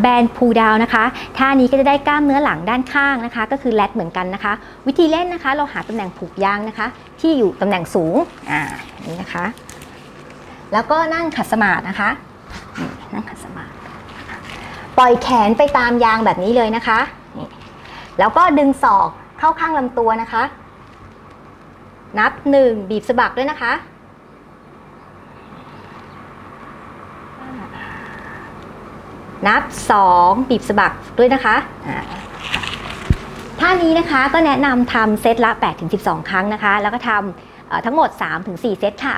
แบนพูดาวนะคะ ท่านี้ก็จะได้กล้ามเนื้อหลังด้านข้างนะคะ ก็คือแรดเหมือนกันนะคะ วิธีเล่นนะคะ เราหาตำแหน่งผูกยางนะคะ ที่อยู่ตำแหน่งสูง อ่า นี้นะคะ แล้วก็นั่งขัดสมาธินะคะ นั่งขัดสมาธิปล่อยแขนไปตามยางแบบนี้เลยนะคะ แล้วก็ดึงศอกเข้าข้างลำตัวนะคะ นับหนึ่งบีบสะบักด้วยนะคะ นับ 2 บีบสะบักด้วยนะคะท่านี้นะคะก็แนะนำทำเซตละ 8-12 ครั้งนะคะ แล้วก็ทำทั้งหมด 3-4 เซตค่ะ